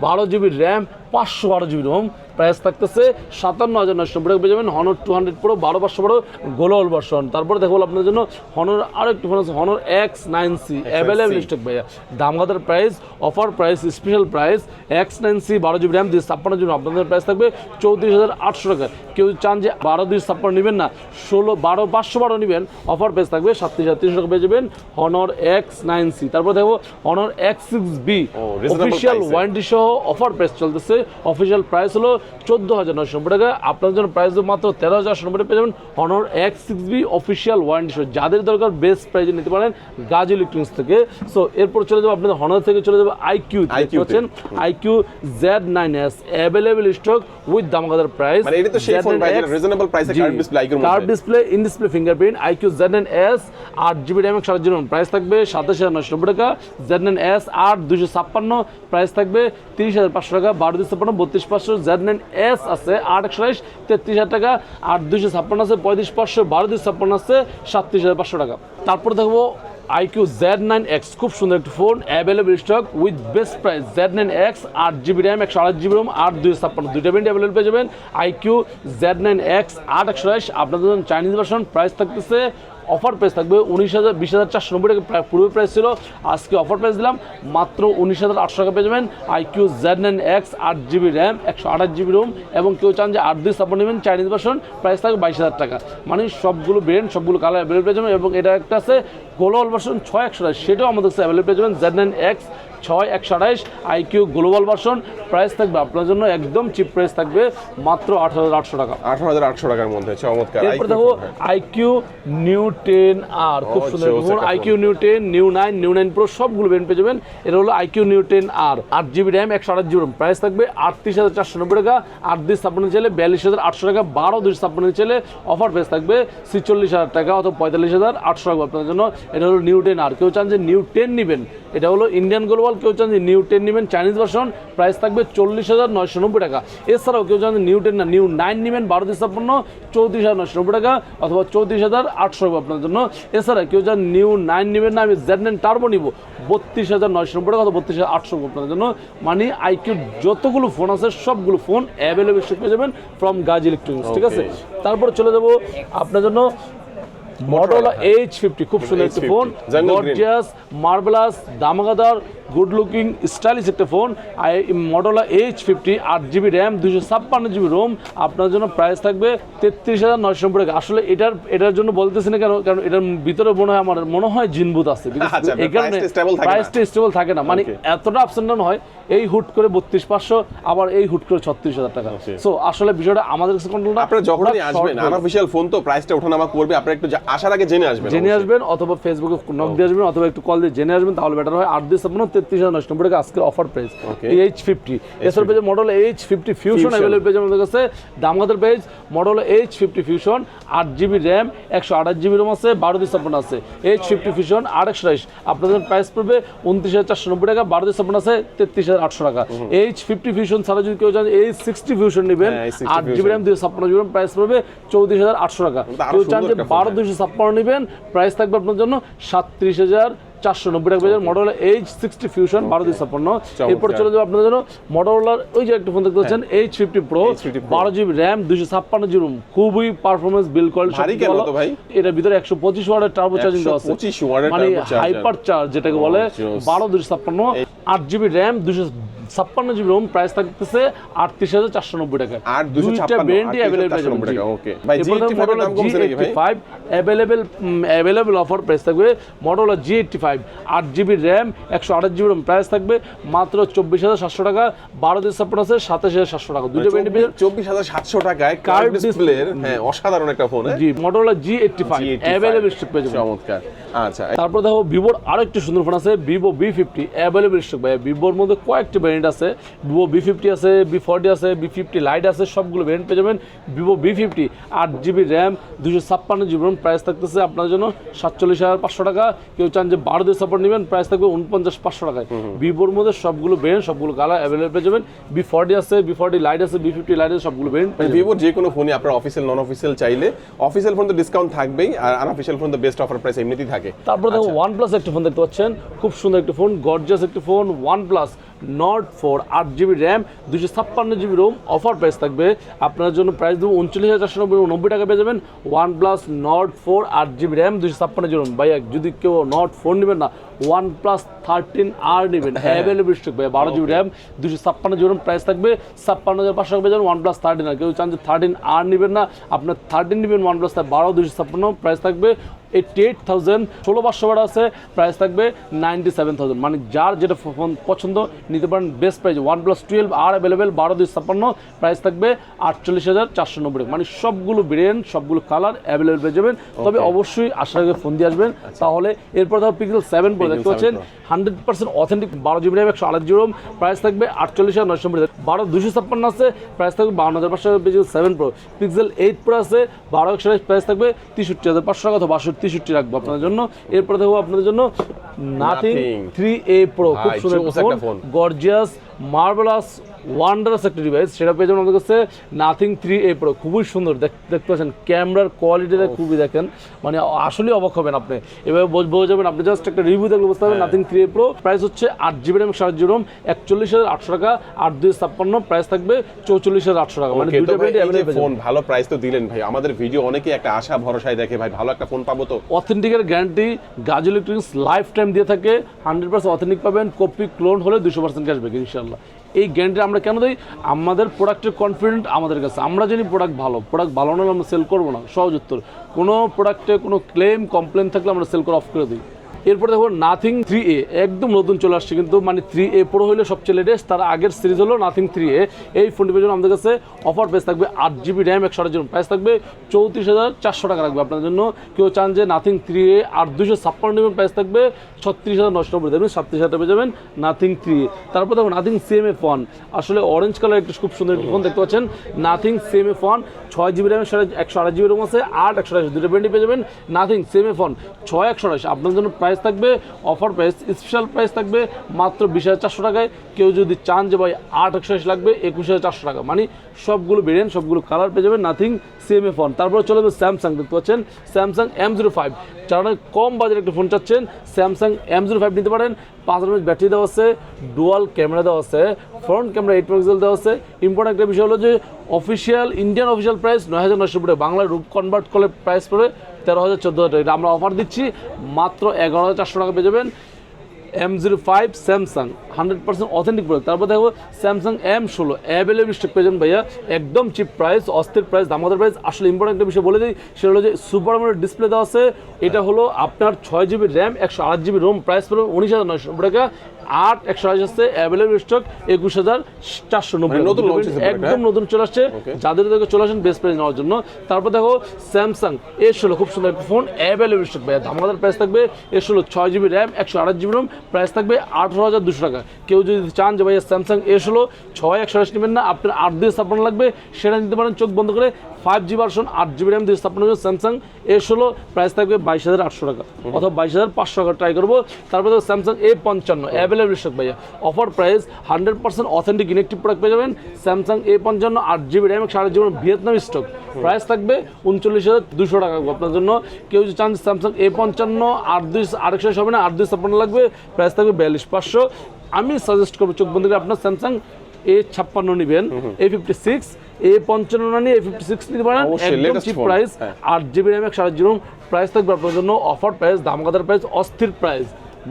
বারো জিবি র্যাম পাঁচশো বারো জিবি রোম প্রাইস থাকতেছে সাতান্ন হাজার নশো নব্বই টাকা পেয়ে যাবেন হনর টু হান্ড্রেড প্রো বারো পাঁচশো বারো গ্লোবাল ভার্সন তারপরে দেখব আপনাদের জন্য হনর আরও একটি ফোন আছে Honor X nine C available stock ভাইয়া। দামগাদার price offer price special price X nine C বারো জিবি র্যাম দিয়ে ছাপ্পান্ন জিবি। আপনাদের প্রাইস থাকবে চৌত্রিশ হাজার আটশো টাকা। কেউ চান যে বারো দুই ছাপ্পান্ন নেবেন না ষোলো বারো পাঁচশো বারো নেবেন অফার প্রাইস থাকবে সাতত্রিশ হাজার তিনশো টাকা পেয়ে যাবেন হনর এক্স নাইন সি তারপর দেখব Honor X six B official warranty সহ অফার প্রাইস চলতেছে। অফিসিয়াল প্রাইস হলো চোদ্দ হাজার নয়শো নব্বই টাকা। আপনার জন্য প্রাইস মাত্র তেরো হাজার নব্বই টাকা পেয়ে যাবেন Honor X six B official warranty সহ যাদের দরকার বেস্ট প্রাইজে নিতে পারেন গাজ ইলেকট্রনিক্স থেকে। সো এরপর চলে যাব আপনাদের হনর থেকে চলে যাব আইকিউ তে। পাচ্ছেন iQOO Z nine S available stock with দামাগাদার price reasonable প্রাইসে display curve display in display fingerprint iQOO Z N S আট জিবি র্যাম একশো আট জিবি প্রাইস থাকবে সাতাশ হাজার নশো নব্বই টাকা। জেড এন এস আট দুশো ছাপ্পান্ন। প্রাইস থাকবে তিরিশ হাজার পাঁচশো টাকা। বারো দুশো ছাপ্পান্ন বত্রিশ পাঁচশো। জেড এন এস আছে আট একশো তেত্রিশ হাজার টাকা, আর দুশো ছাপ্পান্ন আছে, পঁয়ত্রিশ, পাঁচশো বারো দুশো ছাপ্পান্ন আছে, সাতত্রিশ হাজার পাঁচশো টাকা। তারপর দেখব আইকিউ জেড নাইন এক্স খুব সুন্দর একটি phone available stock with best price Z nine X আট জিবি র্যাম একশো আট জিবি রোম আট দুই ছাপ্পান্ন, দুইটা ব্যান্ড অ্যাভেলেবল পেয়ে যাবেন। আইকিউ জেড নাইন এক্স আট একশো আপনাদের জন্য চাইনিজ ভার্সন প্রাইস থাকতেছে অফার প্রাইস থাকবে উনিশ হাজার, বিশ হাজার চারশো নব্বই টাকা। পূর্বে প্রাইস ছিল, আজকে অফার প্রাইস দিলাম, মাত্র উনিশ হাজার আটশো টাকা পেয়ে যাবেন আইকিউ জেড নাইন এক্স, আট জিবি র্যাম, একশো আঠাশ জিবি রোম, এবং কেউ চান যে আট দুই সাপোর্ট নেবেন, চাইনিজ ভার্সন, প্রাইস থাকবে বাইশ হাজার টাকা। মানে সবগুলো ব্র্যান্ড সবগুলো কালার অ্যাভেলেবল পেয়ে যাবেন, এবং এটা একটা আছে গ্লোবাল ভার্সন ছয় একশো সেটাও আমাদের কাছে অ্যাভেলেবল পেয়ে যাবেন জেড নাইন এক্স ছয় একশো আঠাইশ আইকিউ গ্লোবাল ভার্সন প্রাইস থাকবে আপনার জন্য একদম চিপ প্রাইস থাকবে মাত্র আট হাজার আটশো টাকা। আঠারো হাজার আটশো টাকার মধ্যে চমৎকার এরপর দেখো। আইকিউ নিউ টেন আর খুব সুন্দর একটা iQOO Neo ten Neo nine Neo nine pro সবগুলো বেন পেয়ে যাবেন। এটা হলো আইকিউ নিউ টেন আর আট জিবি র্যাম একশো আঠাশ জিবি প্রাইস থাকবে আটত্রিশ হাজার চারশো নব্বই টাকা আট দুই ছাপ্পান্ন চাইলে বিয়াল্লিশ হাজার আটশো টাকা বারো দুই স্থাপনের চাইলে অফার প্রাইস থাকবে ছিচল্লিশ হাজার টাকা অথবা পঁয়তাল্লিশ হাজার আটশো টাকা আপনার জন্য। এটা হলো নিউ টেন আর কেউ চান যে নিউ টেন নেবেন এটা হলো ইন্ডিয়ান গ্লোবাল কেউ চান যে নিউ টেন নেবেন চাইনিজ ভার্সন প্রাইস থাকবে চল্লিশ হাজার নয়শো নব্বই টাকা। এছাড়াও কেউ চান যে নিউ টেন না নিউ নাইন নেবেন বারো দুই ছাপ্পান্ন চৌত্রিশ হাজার নয়শো নব্বই টাকা অথবা চৌত্রিশ হাজার আটশো আপনার জন্য। এছাড়া কেউ চান নিউ নাইন নেবেন না আমি জেড নাইন টার্বো নিব বত্রিশ হাজার নয়শো নব্বই টাকা অথবা বত্রিশ হাজার আটশো আপনার জন্য। মানে আইকিউ যতগুলো ফোন আছে সবগুলো ফোন অ্যাভেলেবেল পেয়ে যাবেন ফ্রম গাজ ইলেকট্রনিক্স ঠিক আছে. তারপরে চলে যাব আপনার জন্য মডেল এইচ ফিফটি খুব সুন্দর একটি ফোন গর্জিয়াস মার্বেলাস দামাগাদার গুড লুকিং স্টাইলিশ একটা ফোন মডেল এইচ ফিফটি আট জিবি র্যাম দুশো ছাপ্পান্ন জিবি রোম আপনার জন্য প্রাইস থাকবে তেত্রিশ হাজার নয়শো নব্বই টাকা। আসলে এটার এটার জন্য বলতেছি না কেন কারণ এটার ভিতরে মনে হয় আমার মনে হয় জিনবুত আছে। আচ্ছা, এই কারণে। প্রাইসটা স্টেবল থাকে না। মানে এতটা আপস ডাউন হয় এই হুট করে বত্রিশ পাঁচশো আবার এই হুট করে ছত্রিশ হাজার টাকা। সো আসলে বিষয়টা আমাদের কাছে কন্ট্রোল না। আপনারা যখনই আসবেন short আনঅফিসিয়াল ফোন তো প্রাইসটা ওঠানামা করবে আপনারা একটু আসার আগে জেনে আসবেন জেনে আসবেন অথবা ফেসবুকে নক দিয়ে আসবেন অথবা একটু কল দিয়ে জেনে আসবেন তাহলে বেটার হয়। আট দিয়ে তেত্রিশ হাজার নশো নব্বই টাকা আজকের অফার প্রাইস. এইচ ফিফটি এছাড়া পেয়েছে model Edge fifty fusion available পেয়েছে আমাদের কাছে। দামগাদের পেজ মডেল এইচ ফিফটি ফিউশন আট জিবি র্যাম একশো আঠাশ জিবি রোম আছে বারো দিয়ে ছাপ্পান্ন আছে। এইচ ফিফটি ফিউশন আট একশো বাইশ আপনাদের প্রাইস পড়বে উনত্রিশ হাজার চারশো নব্বই টাকা বারো দিয়ে ছাপ্পান্ন আছে তেত্রিশ হাজার আটশো টাকা। এইচ ফিফটি ফিউশন ছাড়া যদি কেউ চান এইচ সিক্সটি ফিউশন নেবেন হ্যাঁ, H60 আট জিবি র্যাম দুশো ছাপ্পান্ন জিবি প্রাইস পড়বে চৌত্রিশ হাজার আটশো টাকা। কেউ চান যে বারো। দুশো ছাপ্পান্ন নেবেন প্রাইস থাকবে আপনার জন্য সাতত্রিশ হাজার চারশো নব্বই টাকা পেয়ে মডেল এইচ সিক্সটি ফিউশন বারো দুই ছাপ্পান্ন এরপর চলে যাব আপনাদের জন্য মডেলার ওই যে একটা ফোন দেখতে পাচ্ছেন এইচ ফিফটি প্রো বারো জিবি র্যাম দুশো ছাপ্পান্ন জিবি খুবই পারফরমেন্স বিল কোয়ালিটি? এটার ভিতরে একশো পঁচিশ ওয়ার্ডের টার্বো চার্জিং দেওয়া আছে। মানে হাইপার চার্জ যেটাকে বলে বারো দুশো ছাপ্পান্ন আট জিবি র্যাম দুশো ছাপ্পান্ন জিবি রোম প্রাইস থাকতেছে আটত্রিশ হাজার চারশো নব্বই টাকা আর 256 ব্র্যান্ডই 38,490 অ্যাভেলেবল টাকা, okay। ভাই, G85 এর দাম কমছে নাকি ভাই? Five available available offer price থাকবে মডেল জি এইটটি ফাইভ আট জিবি র্যাম একশো আঠাশ জিবি র্যাম প্রাইস থাকবে মাত্র চব্বিশ হাজার সাতশো টাকা বারো দিন সাপোর্ট আছে সাতাশ হাজার সাতশো টাকা। দুটো ব্র্যান্ড চব্বিশ- চব্বিশ হাজার সাতশো টাকায় কার্ড Curved ডিসপ্লের হ্যাঁ অসাধারণ একটা ফোন হ্যাঁ? জি model G eighty five G85 available stock পেয়ে যাবেন। চমৎকার। আচ্ছা তারপর দেখো ভিভোর আরও একটি সুন্দর ফোন আছে Vivo V fifty available stock ভাই ভিভোর মধ্যে কয়েকটি ভ্যারিয়েন্ট আছে ভিভো বি ফিফটি আছে বি ফর্টি আছে বি ফিফটি লাইট আছে সবগুলো ভ্যারিয়েন্ট পেয়ে যাবেন। ভিভো বি ফিফটি আট জিবি র্যাম দুশো ছাপ্পান্ন জিবি র্যাম প্রাইস থাকতেছে আপনার জন্য সাতচল্লিশ হাজার পাঁচশো টাকা। কেউ চান যে বারো দিয়ে সাপোর্ট নেবেন প্রাইস থাকবে উনপঞ্চাশ পাঁচশো টাকায়। ভিভোর মধ্যে সবগুলো বেন সবগুলো কালার অ্যাভেলেবল পেয়ে যাবেন। বি ফর্টি আছে বি ফর্টি লাইট আছে বি ফিফটি লাইট আছে সবগুলো বেন পেয়ে ভিভোর যে কোনো ফোনই আপনার অফিসিয়াল নন অফিসিয়াল চাইলে অফিসিয়াল ফোন তো ডিসকাউন্ট থাকবেই আর আনঅফিসিয়াল ফোন তো বেস্ট অফার প্রাইস এমনিতেই থাকে। তারপর দেখো ওয়ান প্লাস একটা ফোন দেখতে পাচ্ছেন খুব সুন্দর একটা ফোন গর্জাস একটা phone one plus Nord four আট জিবি র্যাম দুশো ছাপ্পান্ন জিবি রোম অফার প্রাইস থাকবে। আপনার জন্য প্রাইস দেবো উনচল্লিশ হাজার চারশো নব্বই নব্বই টাকা পেয়ে যাবেন ওয়ান প্লাস নট ফোর আট জিবি র্যাম দুশো ছাপ্পান্ন জিবি রোম ভাইয়া, যদি কেউ নট ফোর নেবেন না ওয়ান প্লাস থার্টিন আর নেবেন। অ্যাভেলেবল স্টক ভাই বারো জিবি র্যাম দুশো ছাপ্পান্ন জিবি প্রাইস থাকবে ছাপ্পান্ন হাজার পাঁচশো টাকা ওয়ান প্লাস থার্টিন আর। কেউ চান যে থার্টিন আর নেবেন না আপনার থার্টিন নেবেন ওয়ান প্লাস বারো দুশো ছাপ্পান্ন প্রাইস থাকবে। এইটটি এইট থাউজেন্ড ষোলো পাঁচশো বারো আছে প্রাইস থাকবে নাইনটি সেভেন থাউজেন্ড মানে যার যেটা ফোন পছন্দ নিতে পারেন best price OnePlus twelve R available বারো দুই ছাপ্পান্ন প্রাইস থাকবে আটচল্লিশ হাজার চারশো নব্বই। মানে সবগুলো ব্রেন সবগুলো কালার অ্যাভেলেবেল পেয়ে যাবেন। তবে অবশ্যই আসার আগে ফোন দিয়ে আসবেন। তাহলে এরপর ধরো পিক্সেল সেভেন প্রো দেখতে পাচ্ছেন হান্ড্রেড পার্সেন্ট অথেন্টিক বারো জিবি র্যাম, একশো আট জিবি রোম, প্রাইস থাকবে আটচল্লিশ হাজার নয়শো বারো দুশো ছাপ্পান্ন আছে, প্রাইস থাকবে বাউন্ন হাজার পাঁচশো Pixel seven pro. Pixel eight pro আছে, বারো একশো প্রাইস থাকবে তেষট্টি হাজার পাঁচশো টাকা অথবা বাষট্টি রাখব আপনাদের জন্য। এরপরে থাকব আপনাদের জন্য নাথিং থ্রি এ প্রো খুব সুন্দর ফোন গর্জিয়াস মার্বেলাস ওয়ান্ডারাস একটা ডিভাইস সেটা পেয়ে যাবেন আমাদের কাছে নাথিং থ্রি এ প্রো খুবই সুন্দর। দেখতে পাচ্ছেন ক্যামেরার কোয়ালিটিটা খুবই দেখেন। মানে আসলে অবাক হবেন আপনি। এভাবে বোঝ- বোঝা যাবেন আপনি জাস্ট একটা রিভিউ দেখলে বুঝতে। পারবেন Nothing three A pro price হচ্ছে আট জিবি র্যাম সাত জিবি রোম একচল্লিশ হাজার আটশো টাকা। আট দুই ছাপ্পান্ন প্রাইস থাকবে চৌচল্লিশ হাজার আটশো টাকা। মানে অ্যাভেলেবেল ফোন ভালো প্রাইস তো দিলেন ভাই। আমাদের ভিডিও অনেকেই একটা আশা ভরসায় দেখে ভাই ভালো একটা ফোন পাবো তো। অথেন্টিকের গ্যারান্টি গাজ ইলেকট্রনিক্স লাইফ টাইম দিয়ে থাকে হান্ড্রেড পার্সেন্ট অথেনিক পাবেন কপি ক্লোন হলে দুশো পার্সেন্ট ক্যাশব্যাক ইনশাল্লাহ এই গ্যারান্টি আমরা কেন দিই? আমাদের প্রোডাক্টের কনফিডেন্ট আমাদের কাছে। আমরা জানি প্রোডাক্ট ভালো। প্রোডাক্ট ভালো না আমরা সেল করব না। সহজ উত্তর। কোনো প্রোডাক্টে কোনো ক্লেম কমপ্লেন থাকলে আমরা সেল করে অফ করে দিই। এরপর দেখো নাথিং থ্রি এ একদম নতুন চলে আসছে কিন্তু মানে থ্রি এ প্রো হলে সবচেয়ে লেটেস্ট তার আগের সিরিজ হলো নাথিং থ্রি এ এই ফোনটি যাবেন আমাদের কাছে অফার প্রাইস থাকবে আট জিবি র্যাম একশো জিবি প্রাইস থাকবে চৌত্রিশ হাজার চারশো টাকা রাখবে আপনার জন্য। কেউ চান যে নাথিং থ্রি এ আট দুশো ছাপ্পান্ন জিবি প্রাইস থাকবে ছত্রিশ হাজার নশো নব্বই দেবেন, সাতত্রিশ হাজার পেয়ে যাবেন নাথিং থ্রি এ তারপর দেখো নাথিং সিএম এ ফোন আসলে অরেঞ্জ কালার একটি খুব সুন্দর একটি ফোন দেখতে পাচ্ছেন। নাথিং সিএম এ ফোন ছয় জিবি র্যাম একশো আঠাশ জিবি রোম আছে, আট একশো আঠাশ, দুটো ব্র্যান্ডই পেয়ে যাবেন। নাথিং সিএম এ ফোন ছয় একশো আঠাশ আপনার জন্য প্রাইস থাকবে অফার প্রাইস স্পেশাল প্রাইস থাকবে, মাত্র বিশ হাজার চারশো টাকায়। কেউ যদি চান যে ভাই আট, একশো লাগবে, একুশ হাজার চারশো টাকা। মানে সবগুলো ভেরিয়েন্ট সবগুলো কালার পেয়ে যাবেন নাথিং সিএমএ ফোন তারপরে চলে যাবে স্যামসাং দেখতে পাচ্ছেন? স্যামসাং এম জিরো ফাইভ যারা কম বাজারে একটা ফোন চাচ্ছেন স্যামসাং এম জিরো ফাইভ নিতে পারেন। পাঁচ হাজার ব্যাটারি দেওয়া আছে ডুয়াল ক্যামেরা দেওয়া আছে ফ্রন্ট ক্যামেরা এইট মেগাপিক্সেল দেওয়া আছে। ইম্পর্টেন্ট একটা বিষয় হলো যে অফিসিয়াল ইন্ডিয়ান অফিসিয়াল প্রাইস নয় হাজার নয়শো বাংলা রূপ কনভার্ট করলে প্রাইস পড়ে তেরো হাজার চোদ্দ হাজার টাকা। আমরা অফার দিচ্ছি, মাত্র এগারো হাজার চারশো টাকা পেয়ে যাবেন M zero five Samsung hundred percent authentic product তারপর দেখো স্যামসাং এম ষোলো অ্যাভেলেবল স্টক পেয়ে যাবেন ভাইয়া। একদম চিপ প্রাইস অস্থির প্রাইস দামাদার প্রাইস আসলে ইম্পর্টেন্ট একটা বিষয় বলে দিই, সেটা হলো যে সুপার আমোলেড ডিসপ্লে দেওয়া আছে। এটা হলো আপনার ছয় জিবি র্যাম একশো আট জিবি রোম প্রাইস পড়বে উনিশ হাজার নয়শো টাকা। আট একশো আঠাশ আসছে অ্যাভেলেবল স্টক একুশ হাজার চারশো নব্বই মানে নতুন একদম নতুন চলে আসছে। যাদের থেকে চলে আসেন বেস্ট প্রাইস নেওয়ার জন্য। তারপর দেখো স্যামসাং এ ষোলো খুব সুন্দর একটা ফোন অ্যাভেলেবল স্টক ভাইয়া ধামাকাদার প্রাইস থাকবে এ ষোলো ছয় জিবি র্যাম একশো আঠাশ জিবি রোম প্রাইস থাকবে আঠারো হাজার দুশো টাকা। কেউ যদি চান যে ভাইয়া স্যামসাং এ ষোলো ছয় একশো আঠাশ নেবেন না আপনার আট দিয়ে স্থাপন লাগবে সেটা নিতে পারেন চোখ বন্ধ করে ফাইভ জি ভার্সন আট জিবি র্যাম দিয়ে স্থাপন স্যামসাং এ ষোলো প্রাইস থাকবে বাইশ হাজার আটশো টাকা। অথবা বাইশ হাজার পাঁচশো টাকা ট্রাই করব। তারপর দেখো স্যামসাং এ পঞ্চান্ন অ্যাভেলেবল স্টক ভাইয়া। Offer price hundred percent authentic electric product পেয়ে যাবেন। স্যামসাং এ পঞ্চান্ন আট জিবি র্যাম সাড়ে জিবি ভিয়েতনাম স্টক প্রাইস থাকবে উনচল্লিশ হাজার দুশো টাকা আপনার জন্য কেউ যদি চান স্যামসাং এ পঞ্চান্ন আট দুই আরেকশো হবে না আট দুই ছাপ্পান্ন লাগবে। প্রাইস থাকবে বিয়াল্লিশ পাঁচশো। আমি সাজেস্ট করব চোখ বন্ধ করে আপনার স্যামসাং এ ছাপ্পান্ন নেবেন এ ফিফটি সিক্স এ পঞ্চান্ন না নিয়ে এ ফিফটি সিক্স নিতে পারেন। একদম চিপ প্রাইস হ্যাঁ। আট জিবি র্যাম একশো আট জিবি প্রাইস থাকবে আপনার জন্য অফার প্রাইস দামগাদার প্রাইস অস্থির প্রাইস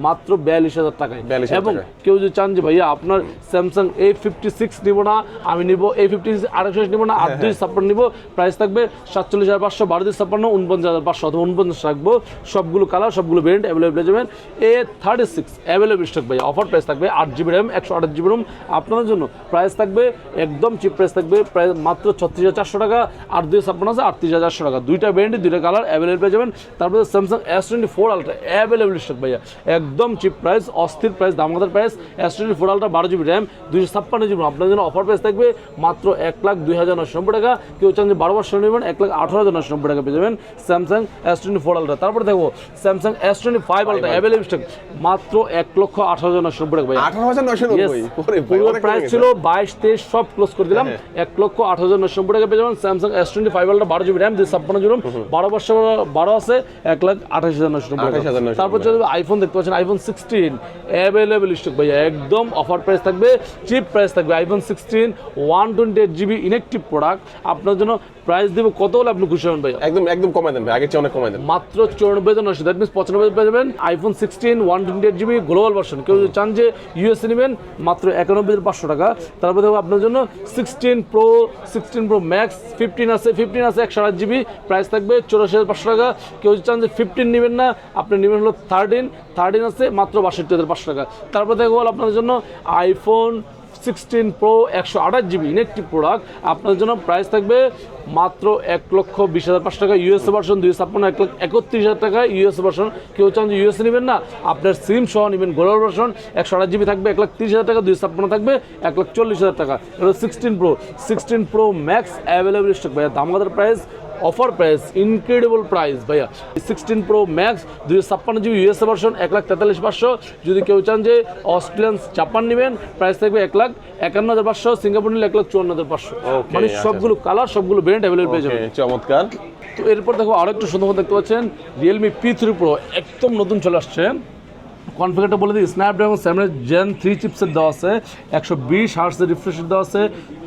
মাত্র বিয়াল্লিশ হাজার টাকায়। 42,000 এবং কেউ যদি চান যে ভাইয়া আপনার স্যামসাং এ ফিফটি সিক্স নিবো না আমি নিব এ ফিফটি সিক্স আড়াইশো নিবো না আট দুই ছাপ্পান্ন নিবো প্রাইস থাকবে সাতচল্লিশ হাজার পাঁচশো বারো দুই ছাপ্পান্ন উনপঞ্চাশ হাজার পাঁচশো অথবা উনপঞ্চাশ রাখব। সবগুলো কালার সবগুলো ভেরিয়েন্ট অ্যাভেলেবল যাবেন। A thirty six available stock ভাইয়া। অফার প্রাইস থাকবে আট জিবি র্যাম একশো আঠাশ জিবি রুম আপনাদের জন্য প্রাইস থাকবে একদম চিপ প্রাইস থাকবে প্রায় মাত্র ছত্রিশ হাজার চারশো টাকা আট দুই ছাপ্পান্ন আছে আটত্রিশ হাজার চারশো টাকা। দুইটা ব্র্যান্ডে দুইটা কালার অ্যাভেলেবল পেয়ে যাবেন। তারপরে Samsung S twenty four ultra available stock ভাইয়া। একদম চিপ প্রাইস অস্থির price দামগাদার price S twenty four ultra বারো জিবি র্যাম দুইশো ছাপ্পান্ন জিবি আপনার জন্য অফার প্রাইস থাকবে মাত্র এক লাখ দুই হাজার নশো নব্বই টাকা। কেউ চান যে বারো বছর নেবেন এক লাখ আঠারো হাজার নশো নব্বই টাকা পেয়ে যাবেন Samsung S twenty four ultra তারপরে দেখো Samsung S twenty five ultra available stock মাত্র এক লক্ষ আঠারো হাজার নশো নব্বই টাকা আঠারো হাজার পুরো প্রাইস ছিল বাইশ তেইশ সব ক্লোজ করে দিলাম। এক লক্ষ আট হাজার নশো নব্বই টাকা পেয়ে যাবেন স্যামসাং এস টোয়েন্টি ফাইভ আলটা বারো জিবি র্যাম দুই ছাপ্পান্ন জিবি বারো বছর বারো আছে এক লাখ আঠাশ হাজার নশো নব্বই 28,990 তারপর আইফোন দেখতে পাচ্ছেন আইফোন সিক্সটিন অ্যাভেলেবেল স্টক ভাইয়া একদম অফার প্রাইস থাকবে চিপ প্রাইস থাকবে iPhone sixteen one twenty eight GB inactive product আপনার জন্য প্রাইস দেবো কত হলে আপনি খুশি হবেন ভাইয়া? একদম একদম কমাই দেন ভাই আগের চেয়ে অনেক কমাই দেন। মাত্র চৌরানব্বই হাজার নশো দ্যাট মিনস পঁচানব্বই পেয়ে যাবেন iPhone sixteen one twenty eight GB global version কেউ যদি চান যে ইউএসএ নেবেন মাত্র একানব্বই হাজার পাঁচশো টাকা। তারপরে দেখো আপনার জন্য sixteen pro sixteen pro max fifteen আছে ফিফটিন আছে একশো আট জিবি প্রাইস থাকবে চৌরাশি হাজার পাঁচশো টাকা। কেউ যদি চান যে ফিফটিন নেবেন না আপনি নেবেন হলো থার্টিন থার্টিন আছে, মাত্র বাষট্টি হাজার পাঁচশো টাকা। তারপরে দেখো আপনাদের জন্য আইফোন সিক্সটিন প্রো একশো আঠাশ জিবি ইনেকটিভ প্রোডাক্ট। আপনার জন্য প্রাইস থাকবে মাত্র এক লক্ষ বিশ হাজার পাঁচশো টাকা। ইউএসএ ভার্সন দুই ছাপ্পান্ন, এক লক্ষ একত্রিশ হাজার টাকা। ইউএসএ ভার্সন কেউ চান যে ইউএসএ নেবেন না, আপনার সিম সহ নেবেন গোলার ভার্সন একশো আঠাশ জিবি থাকবে, এক লাখ তিরিশ হাজার টাকা। দুই ছাপ্পান্ন থাকবে, এক লাখ চল্লিশ হাজার টাকা। এটা sixteen pro sixteen pro max available stock ভাইয়া দামগাদের price offer price incredible price ভাইয়া। সিক্সটিন প্রো ম্যাক্স দুই ছাপ্পান্ন জিবি ইউএসএ ভার্সন এক লাখ তেতাল্লিশ পাঁচশো। যদি কেউ চান যে অস্ট্রেলিয়ান জাপান নেবেন প্রাইস থাকবে এক লাখ। একান্ন হাজার পাঁচশো সিঙ্গাপুর নিলে এক লাখ চুয়ান্ন হাজার পাঁচশো। মানে আচ্ছা, সবগুলো কালার সবগুলো ব্র্যান্ড অ্যাভেলেবল পেয়ে যাবেন। Okay, চমৎকার। তো এরপর দেখো আরও একটু সুন্দর দেখতে পাচ্ছেন রিয়েলমি পি থ্রি প্রো একদম নতুন চলে আসছে। কনফিগারটা বলে দিই স্ন্যাপড্রাগন সেভেন জেন থ্রি চিপসের দেওয়া আছে একশো বিশ হার্সের রিফ্রেশার দেওয়া আছে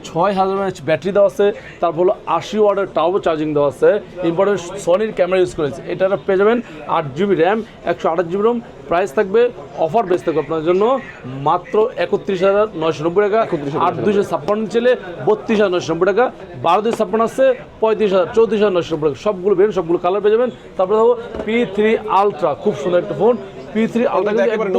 ছয় হাজার এমএচ ব্যাটারি দেওয়া আছে তারপর হলো আশি ওয়ার্ডের টাওয়ার চার্জিং দেওয়া আছে ইম্পর্টেন্ট সনির ক্যামেরা ইউজ করেছে এটা পেয়ে যাবেন আট জিবি র্যাম একশো আঠাশ জিবি রোম প্রাইস থাকবে অফার বেস থাকবে আপনার জন্য মাত্র একত্রিশ হাজার নয়শো নব্বই টাকা আট দুইশো ছাপ্পান্ন ছেলে বত্রিশ হাজার নয়শো নব্বই টাকা বারো দুই ছাপ্পান্ন আছে পঁয়ত্রিশ হাজার চৌত্রিশ হাজার নয়শো নব্বই টাকা সবগুলো বেরোন সবগুলো কালার পেয়ে যাবেন। তারপরে দেখো পি থ্রি আলট্রা খুব সুন্দর একটা ফোন পি থ্রি আলট্রা একেবারে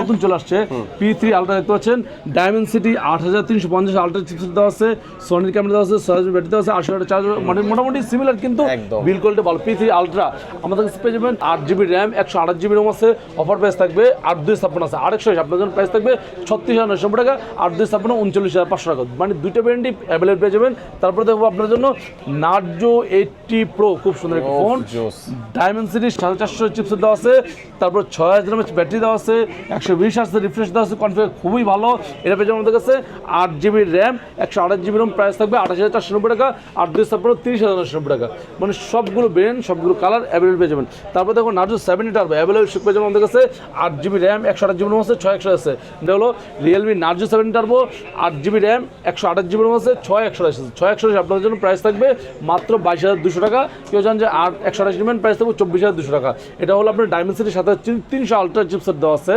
নতুন চলে আসছে। পি থ্রি আলট্রা দেখতে পাচ্ছেন। ডায়মন্ড সিটি আট হাজার তিনশো পঞ্চাশ আলট্রা চিপসেট দেওয়া আছে। সোনির ক্যামেরা দেওয়া আছে হাজার ব্যাটারি দেওয়া আছে আটশো হাজার চার্জ মানে মোটামুটি সিমিলার কিন্তু বিল কোয়ালিটি ভালো। পি থ্রি আলট্রা আমাদের কাছে পেয়ে যাবেন আট জিবি র্যাম একশো আঠাশ জিবি রোম আছে অফার প্রাইস থাকবে আট দুই ছাপ্পান্ন আছে। আরেকশো আপনার জন্য প্রাইস থাকবে ছত্রিশ হাজার নশো টাকা আট দুই ছাপ্পান্ন উনচল্লিশ হাজার পাঁচশো টাকা। মানে দুইটা ব্র্যান্ডই অ্যাভেলেবল পেয়ে যাবেন। তারপরে দেখব আপনার জন্য নার্জো এইটটি প্রো খুব সুন্দর একটা ফোন ডায়মন্ড সিরিজ সাড়ে চারশো চিপসেট দেওয়া আছে। তারপর ছয় হাজার ব্যাটারি দেওয়া আছে, একশো বিশ হাজার রিফ্রেশ দেওয়া আছে কনফিগার খুবই ভালো। এটা পেয়ে যাবেন আমাদের কাছে আট জিবি র্যাম একশো আঠাশ জিবি রোম প্রাইস থাকবে, আঠাশ হাজার চারশো নব্বই টাকা আট দুই ছাপ্পান্ন তিরিশ হাজার নশো নব্বই টাকা। মানে সবগুলো ব্রেন সবগুলো কালার অ্যাভেলেবল পেয়ে যাবেন। তারপর দেখো নার্জো সেভেন্টি টার্বো অ্যাভেলেবল পেয়ে যাবেন আমাদের কাছে আট জিবি র্যাম একশো আঠাশ জিবি রোম আছে, ছয় একশো আছে। এটা হলো রিয়েলমি নার্জো সেভেন্টি টার্বো আট জিবি র্যাম একশো আঠাশ জিবি রোম আছে, ছয় একশো আছে। ছয় একশো আপনাদের জন্য প্রাইস থাকবে মাত্র বাইশ হাজার দুশো টাকা। কেউ জান যে আট একশো আঠাশ নেবেন প্রাইস থাকবে চব্বিশ হাজার দুশো টাকা। এটা হলো আপনার ডায়মন্ড সিটির সাথে তিনশো আলট্রা চিপসেট দেওয়া আছে,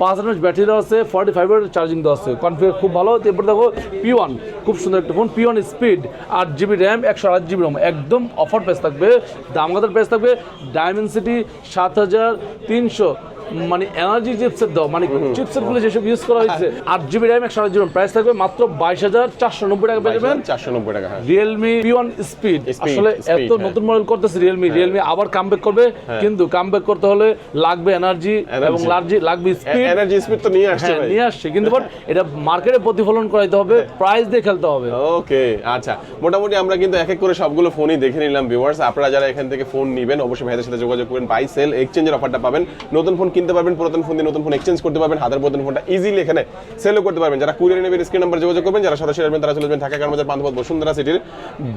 পাঁচ হাজার ব্যাটারি দেওয়া আছে ফর্টি ফাইভের চার্জিং দেওয়া আছে। কনফিগার খুব ভালো। এরপর দেখো পি ওয়ান খুব সুন্দর একটা ফোন পি ওয়ান স্পিড আট জিবি র্যাম একশো আট জিবি র্যাম একদম অফার প্রাইস থাকবে দামগাদার প্রাইস থাকবে? ডায়মন্ড সিটি সাত হাজার তিনশো মানে এনার্জি চিপসেট দাও মানে চিপসেটগুলো যেসব ইউজ করা হয়েছে আট জিবি র্যাম একশো আট জিবি প্রাইস থাকবে মাত্র বাইশ হাজার চারশো নব্বই টাকা পেয়ে যাবেন। চারশো নব্বই টাকা হ্যাঁ। Realme P one speed Speed, আসলে এত হ্যাঁ। নতুন মডেল করতেছে রিয়েলমি রিয়েলমি আবার কামব্যাক করবে কিন্তু কামব্যাক করতে হলে লাগবে এনার্জি এবং লার্জি লাগবে স্পিড এনার্জি স্পিড তো নিয়ে আসছে হ্যাঁ ভাই। নিয়ে আসছে কিন্তু বাট এটা মার্কেটে প্রতিফলন করাইতে হবে প্রাইস দিয়ে খেলতে হবে। ওকে আচ্ছা। মোটামুটি আমরা কিন্তু এক এক করে সবগুলো ফোনই দেখে নিলাম ভিউয়ার্স আপনারা যারা এখান থেকে ফোন নেবেন অবশ্যই ভাইদের সাথে যোগাযোগ করবেন বাই সেল এক্সচেঞ্জের অফারটা পাবেন। নতুন ফোন কিনতে পারবেন, পুরাতন ফোন দিয়ে নতুন ফোন এক্সচেঞ্জ করতে পারবেন, হাতের পুরাতন ফোনটা ইজিলি এখানে সেলও করতে পারবেন। যারা কুরিয়ার নেবেন স্ক্রিন নাম্বার যোগাযোগ করবেন, যারা সদস্য আসবেন, তারা চলে যাবেন ঢাকা কারমাজার বান্ধব বসুন্ধরা সিটির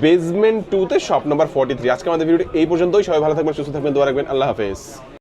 বেসমেন্ট টুতে শপ নাম্বার ফর্টি থ্রি আজকে আমাদের ভিডিওটি এই পর্যন্তই। সবাই ভালো থাকবেন, সুস্থ থাকবেন, দোয়া রাখবেন। আল্লাহ হাফেজ।